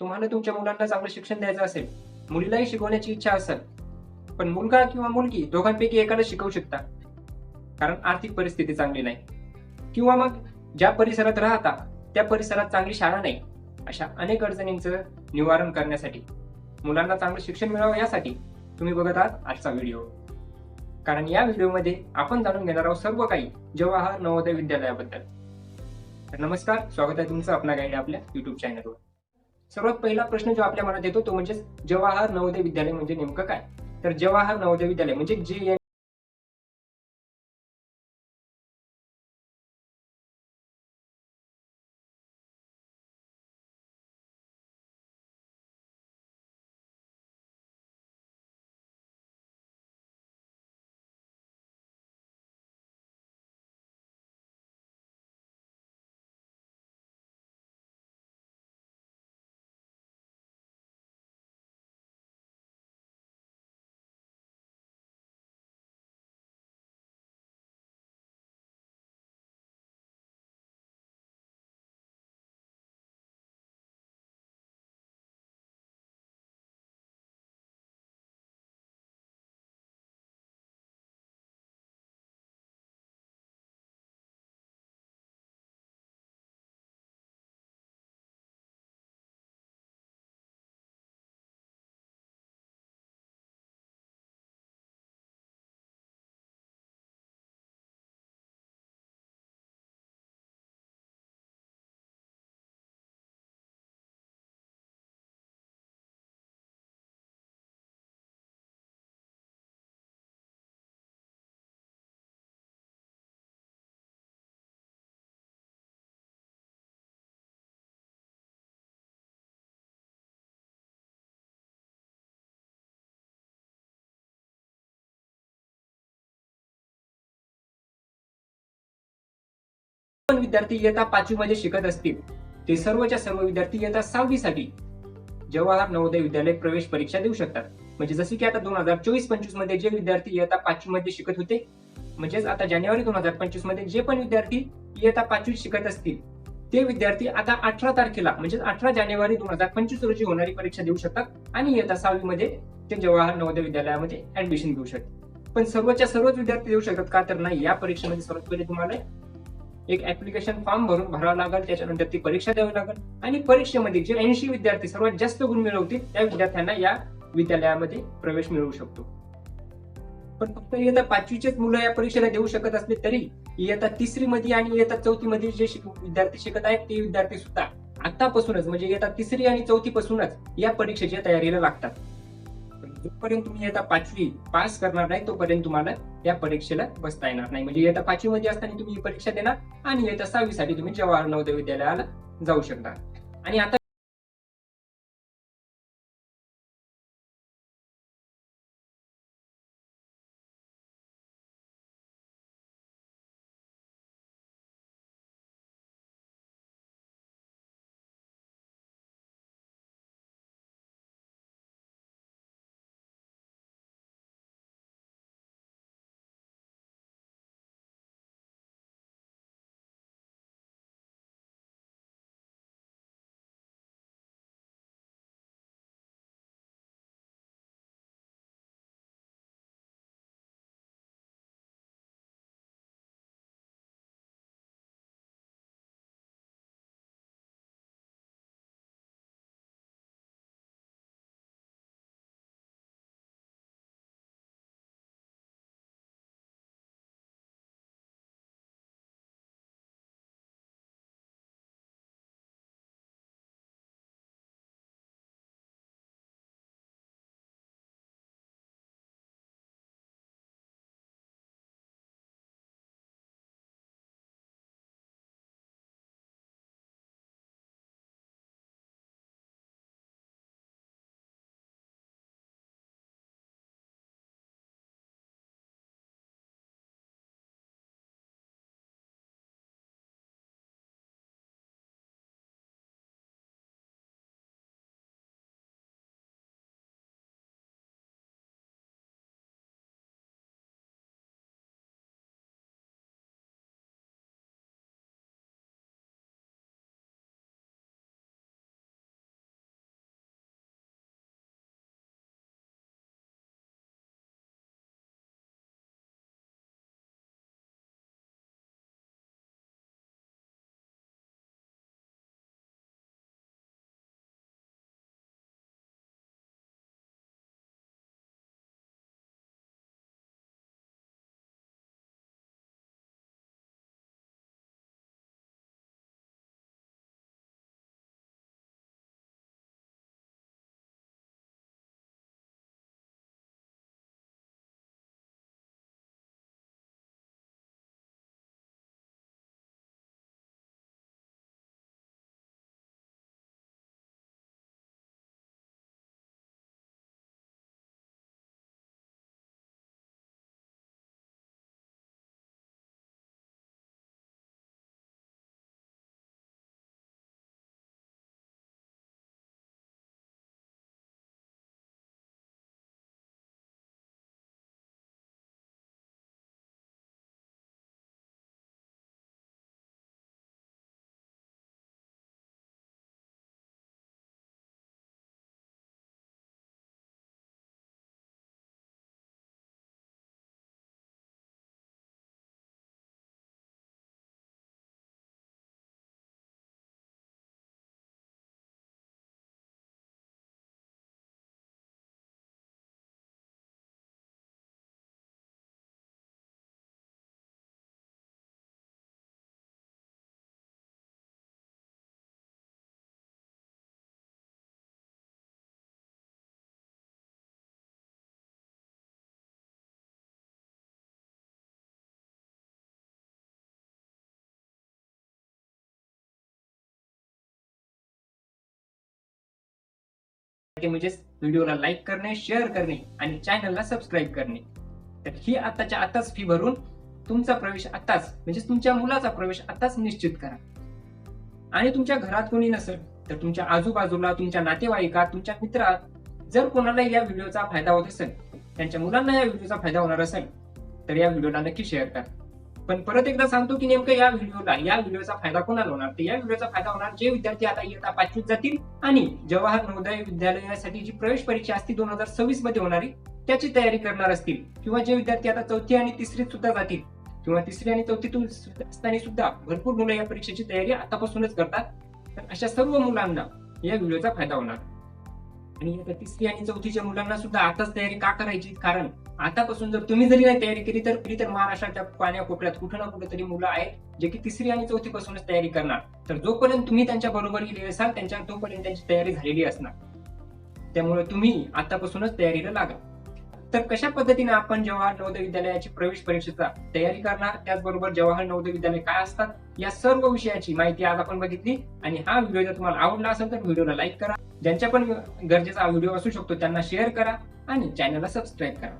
तुम्हाला तुमच्या मुलांना चांगलं शिक्षण द्यायचं असेल मुलीलाही शिकवण्याची इच्छा असेल पण मुलगा किंवा मुलगी दोघांपैकी एकाला शिकवू शकता. कारण आर्थिक परिस्थिती चांगली नाही. किंवा मग ज्या परिसरात राहता त्या परिसरात चांगली शाळा नाही अशा अनेक अडचणींचं निवारण करण्यासाठी मुलांना चांगलं शिक्षण मिळावं यासाठी तुम्ही बघत आहात आजचा व्हिडिओ. कारण या व्हिडिओमध्ये आपण जाणून घेणार आहोत सर्व काही जवाहर नवोदय विद्यालयाबद्दल. नमस्कार स्वागत आहे तुमचं आपला गाईड आपल्या युट्यूब चॅनलवर सर्वात पहिला प्रश्न जो आपल्या मनात येतो तो म्हणजे जवाहर नवोदय विद्यालय म्हणजे नेमकं काय? तर जवाहर नवोदय विद्यालय म्हणजे जे पण विद्यार्थी इयत्ता पाचवी मध्ये शिकत असतील ते सर्वच्या सर्व विद्यार्थी इयत्ता सहावी साठी जवाहर नवोदय विद्यालय प्रवेश परीक्षा देऊ शकतात. म्हणजे जसे की आता दोन हजार चोवीस पंचवीसमध्ये जे विद्यार्थी इयत्ता पाचवी मध्ये शिकत होते म्हणजेच आता जानेवारी दोन हजार पंचवीसमध्ये जे पण विद्यार्थी इयत्ता पाचवी शिकत असतील ते विद्यार्थी आता अठरा तारखेला म्हणजे अठरा जानेवारी दोन हजार पंचवीस रोजी होणारी परीक्षा देऊ शकतात आणि इयत्ता सहावी मध्ये ते जवाहर नवोदय विद्यालयामध्ये ऍडमिशन घेऊ शकतात. पण सर्वच्या सर्वच विद्यार्थी देऊ शकतात का तर नाही या परीक्षेमध्ये सर्वात पहिले तुम्हाला एक ऍप्लिकेशन फॉर्म भरून भरावा लागेल त्याच्यानंतर ती परीक्षा द्यावी लागेल. आणि परीक्षेमध्ये जे ऐंशी विद्यार्थी सर्वात जास्त गुण मिळवतील त्या विद्यार्थ्यांना या विद्यालयामध्ये प्रवेश मिळवू शकतो. पण फक्त इयत्ता पाचवीचेच मुलं या परीक्षेला देऊ शकत असले तरी इयत्ता तिसरी मध्ये आणि इयत्ता चौथी मध्ये जे विद्यार्थी शिकत आहेत ते विद्यार्थी सुद्धा आतापासूनच म्हणजे इयत्ता तिसरी आणि चौथी पासूनच या परीक्षेच्या तयारीला लागतात. जोपर्यंत तुम्ही इयत्ता पाचवी पास करणार नाही तोपर्यंत तुम्हाला त्या परीक्षेला बसता येणार नाही. म्हणजे इयत्ता पाचवी मध्ये असताना तुम्ही ही परीक्षा देणार आणि इयत्ता सहावीसाठी तुम्ही जवाहर नवोदय विद्यालयाला जाऊ शकता. आणि आता म्हणजेच व्हिडिओला लाईक करणे शेअर करणे आणि चॅनलला सबस्क्राईब करणे. तर ही आताच्या आताच फी भरून तुमचा प्रवेश आताच म्हणजे तुमच्या मुलाचा प्रवेश आताच निश्चित करा. आणि तुमच्या घरात कोणी नसेल तर तुमच्या आजूबाजूला तुमच्या नातेवाईकात तुमच्या मित्रात जर कोणाला या व्हिडिओचा फायदा होत असेल त्यांच्या मुलांना या व्हिडिओचा फायदा होणार असेल तर या व्हिडिओला नक्की शेअर करा. पण परत एकदा सांगतो की नेमकं या व्हिडिओला या व्हिडिओचा फायदा कोणाला होणार? तर या व्हिडिओचा फायदा होणार जे विद्यार्थी आता इयत्ता पाचवीत जातील आणि जवाहर नवोदय विद्यालयासाठी जी प्रवेश परीक्षा असती दोन हजार सव्वीसमध्ये होणारी त्याची तयारी करणार असतील. किंवा जे विद्यार्थी आता चौथी आणि तिसरीत सुद्धा जातील किंवा तिसरी आणि चौथीतून असताना सुद्धा भरपूर मुलं या परीक्षेची तयारी आतापासूनच करतात तर अशा सर्व मुलांना या व्हिडिओचा फायदा होणार. आणि तिसरी आणि चौथीच्या मुलांना सुद्धा आताच तयारी का करायची? कारण आतापासून जर तुम्ही जरी नाही तयारी केली तर तरी तर महाराष्ट्राच्या पाण्या कोपऱ्यात कुठं ना कुठं तरी मुलं आहेत जे की तिसरी आणि चौथी पासूनच तयारी करणार. तर जोपर्यंत तुम्ही त्यांच्या बरोबर गेले असाल त्यांच्या तोपर्यंत त्यांची तयारी झालेली असणार. त्यामुळे तुम्ही आतापासूनच तयारीला लागा. तर कशा पद्धतीने आपण जवाहर नवोदय विद्यालयाची प्रवेश परीक्षेचा तयारी करणार? त्याचबरोबर जवाहर नवोदय विद्यालय काय असतात? या सर्व विषयाची माहिती आज आपण बघितली आणि हा व्हिडिओ जर तुम्हाला आवडला असेल तर व्हिडिओला लाईक करा. ज्यांच्या पण गरजेचा व्हिडिओ असू शकतो त्यांना शेअर करा आणि चॅनलला सबस्क्राईब करा.